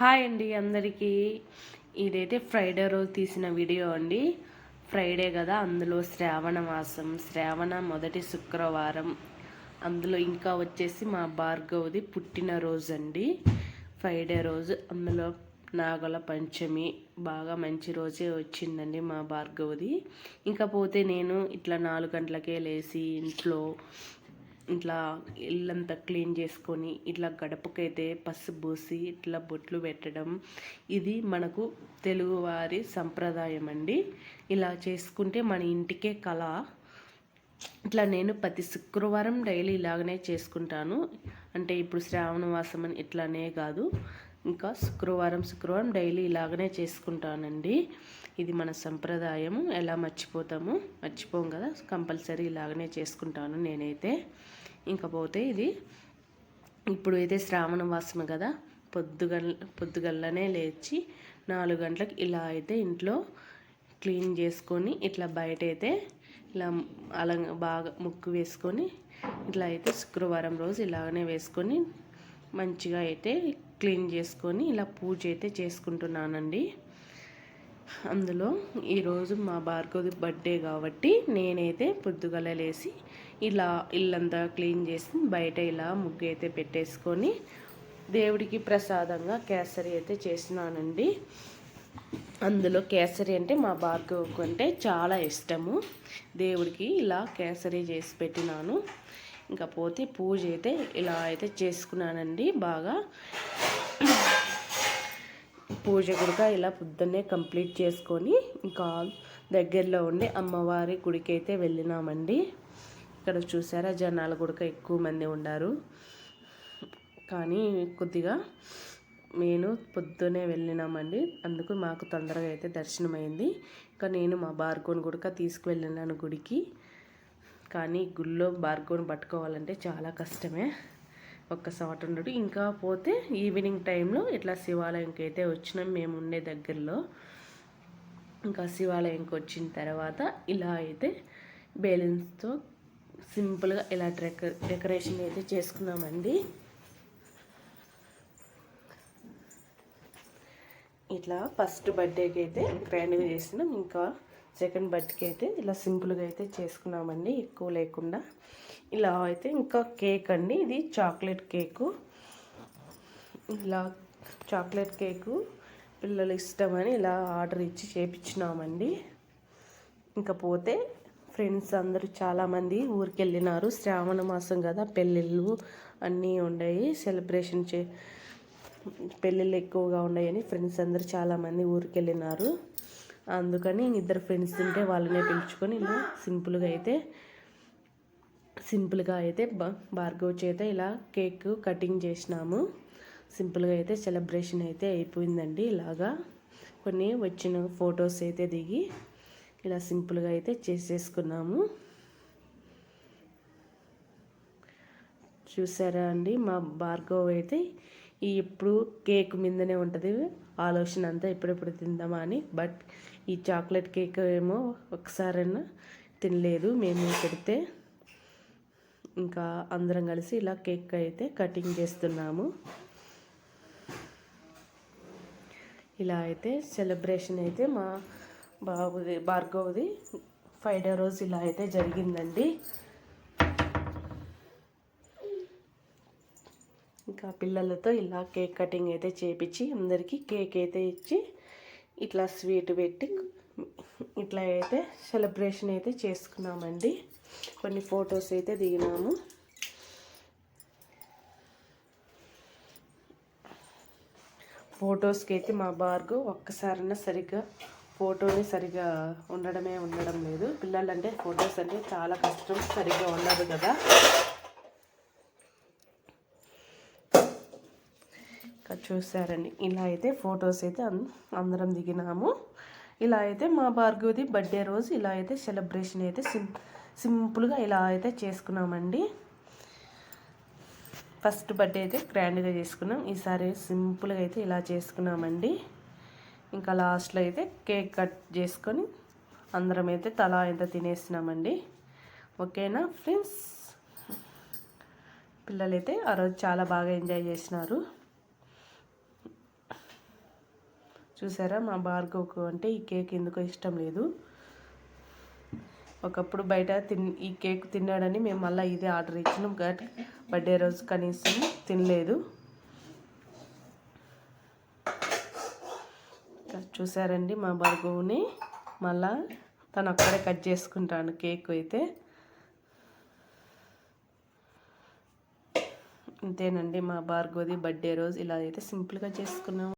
Hi అండి అందరికీ. ఇదైతే ఫ్రైడే రోజు తీసిన వీడియో అండి. ఫ్రైడే కదా అందులో శ్రావణ మాసం. శ్రావణ మొదటి శుక్రవారం. అందులో ఇంకా వచ్చేసి మా భార్గవది పుట్టినరోజు అండి. ఫ్రైడే రోజు అందులో నాగల పంచమి. బాగా మంచి రోజే వచ్చిందండి మా భార్గవది. ఇంకా పోతే నేను ఇట్లా నాలుగు గంటలకే లేచి ఇంట్లో ఇట్లా ఇల్లంతా క్లీన్ చేసుకొని ఇట్లా గడపకైతే పసుపు పూసి ఇట్లా బొట్లు పెట్టడం. ఇది మనకు తెలుగువారి సంప్రదాయం అండి. ఇలా చేసుకుంటే మన ఇంటికే కళ. ఇట్లా నేను ప్రతి శుక్రవారం డైలీ ఇలాగనే చేసుకుంటాను. అంటే ఇప్పుడు శ్రావణ మాసం అని ఇట్లానే కాదు. ఇంకా శుక్రవారం శుక్రవారం డైలీ ఇలాగనే చేసుకుంటానండి. ఇది మన సంప్రదాయము. ఎలా మర్చిపోతాము మర్చిపోం కదా. కంపల్సరీ ఇలాగనే చేసుకుంటాను నేనైతే. ఇంకపోతే ఇది ఇప్పుడు అయితే శ్రావణ మాసం కదా. పొద్దుగల్ పొద్దుగల్లనే లేచి నాలుగు గంటలకు ఇలా అయితే ఇంట్లో క్లీన్ చేసుకొని ఇట్లా బయట అయితే ఇలా అలంగా బాగా ముక్కు వేసుకొని ఇట్లా అయితే శుక్రవారం రోజు ఇలాగనే వేసుకొని మంచిగా అయితే క్లీన్ చేసుకొని ఇలా పూజ అయితే చేసుకుంటున్నానండి. అందులో ఈరోజు మా భార్గవి బర్త్డే కాబట్టి నేనైతే పొద్దుగల లేసి ఇలా ఇల్లంతా క్లీన్ చేసి బయట ఇలా ముగ్గు అయితే పెట్టేసుకొని దేవుడికి ప్రసాదంగా కేసరి అయితే చేసినానండి అందులో కేసరి అంటే మా భార్గవకు అంటే చాలా ఇష్టము. దేవుడికి ఇలా కేసరి చేసి పెట్టినాను. ఇంకా పోతే పూజ అయితే ఇలా అయితే చేసుకున్నానండి బాగా. పూజ కూడా ఇలా పొద్దున్నే కంప్లీట్ చేసుకొని ఇంకా దగ్గరలో ఉండి అమ్మవారి గుడికి అయితే వెళ్ళినామండి. ఇక్కడ చూసారా జనాలు కూడా ఎక్కువ మంది ఉన్నారు కానీ కొద్దిగా నేను పొద్దునే వెళ్ళినామండి. అందుకు మాకు తొందరగా అయితే దర్శనం అయింది ఇంకా నేను మా బార్గోని గుడక తీసుకువెళ్ళినాను గుడికి. కానీ గుళ్ళో బార్గోని పట్టుకోవాలంటే చాలా కష్టమే. ఒక్క చోట ఉండడు. ఇంకా పోతే ఈవినింగ్ టైంలో ఇట్లా శివాలయంకి అయితే వచ్చినాం. మేము ఉండే దగ్గరలో. ఇంకా శివాలయంకి వచ్చిన తర్వాత ఇలా అయితే బేలూన్స్తో సింపుల్గా ఇలా డెక డెకరేషన్ అయితే చేసుకున్నామండి. ఇట్లా ఫస్ట్ బర్త్డేకి అయితే గ్రాండ్గా చేసినాం. ఇంకా సెకండ్ బర్త్డేకి అయితే ఇలా సింపుల్గా అయితే చేసుకున్నామండి ఎక్కువ లేకుండా. ఇలా అయితే ఇంకా కేక్ అండి ఇది చాక్లెట్ కేకు. ఇలా చాక్లెట్ కేకు పిల్లలు ఇష్టమని ఇలా ఆర్డర్ ఇచ్చి చేపించినామండి. ఇంకా పోతే ఫ్రెండ్స్ అందరూ చాలామంది ఊరికి వెళ్ళినారు శ్రావణ మాసం కదా పెళ్ళిళ్ళు అన్నీ ఉన్నాయి సెలబ్రేషన్ చే పెళ్ళిళ్ళు ఎక్కువగా ఉన్నాయని ఫ్రెండ్స్ అందరూ చాలామంది ఊరికి వెళ్ళినారు అందుకని ఇద్దరు ఫ్రెండ్స్ ఉంటే వాళ్ళనే పిలుచుకొని ఇలా సింపుల్గా అయితే సింపుల్గా అయితే భార్గవ్ చేత ఇలా కేక్ కటింగ్ చేసినాము. సింపుల్గా అయితే సెలబ్రేషన్ అయితే అయిపోయిందండి ఇలాగా. కొన్ని వచ్చిన ఫొటోస్ అయితే దిగి ఇలా సింపుల్గా అయితే చేసేసుకున్నాము. చూసారా అండి మా భార్గవ్ అయితే ఈ ఎప్పుడు కేక్ మీదనే ఉంటుంది. ఆలోచన అంతా ఎప్పుడెప్పుడు తిందామా అని. బట్ ఈ చాక్లెట్ కేక్ ఏమో ఒకసారైనా తినలేదు. మేము పెడితే ఇంకా అందరం కలిసి ఇలా కేక్ అయితే కటింగ్ చేస్తున్నాము. ఇలా అయితే సెలబ్రేషన్ అయితే మా బాబుది భార్గవది ఫైవ్ డే రోజు ఇలా అయితే జరిగిందండి. ఇంకా పిల్లలతో ఇలా కేక్ కటింగ్ అయితే చేపించి అందరికీ కేక్ అయితే ఇచ్చి ఇట్లా స్వీట్ పెట్టి ఇట్లా అయితే సెలబ్రేషన్ అయితే చేసుకున్నామండి. కొన్ని ఫొటోస్ అయితే దిగినాము. ఫొటోస్కి అయితే మా బార్గు ఒక్కసారైనా సరిగ్గా ఫోటోని సరిగ్గా ఉండడమే ఉండడం లేదు. పిల్లలంటే ఫొటోస్ అంటే చాలా కష్టం సరిగ్గా ఉండదు కదా. ఇంకా చూసారండి ఇలా అయితే ఫొటోస్ అయితే అందరం దిగినాము. ఇలా అయితే మా భార్గవది బర్త్డే రోజు ఇలా అయితే సెలబ్రేషన్ అయితే సిం సింపుల్గా ఇలా అయితే చేసుకున్నామండి. ఫస్ట్ బర్త్డే అయితే గ్రాండ్గా చేసుకున్నాం. ఈసారి సింపుల్గా అయితే ఇలా చేసుకున్నామండి. ఇంకా లాస్ట్లో అయితే కేక్ కట్ చేసుకొని అందరం అయితే తలా ఎంత తినేసినామండి. ఓకేనా ఫ్రెండ్స్? పిల్లలైతే ఆ రోజు చాలా బాగా ఎంజాయ్ చేసినారు. చూసారా? మా భార్గవకు అంటే ఈ కేక్ ఎందుకో ఇష్టం లేదు. ఒకప్పుడు బయట తిన్ ఈ కేక్ తిన్నాడని మేము మళ్ళీ ఇదే ఆర్డర్ ఇచ్చినాం. బట్ బర్త్డే రోజు కనీసం తినలేదు. చూసారండి మా భార్గవుని. మళ్ళా తను అక్కడే కట్ చేసుకుంటాను కేక్ అయితే. అంతేనండి మా భార్గవది బర్త్డే రోజు. ఇలా అయితే సింపుల్గా చేసుకున్నాం.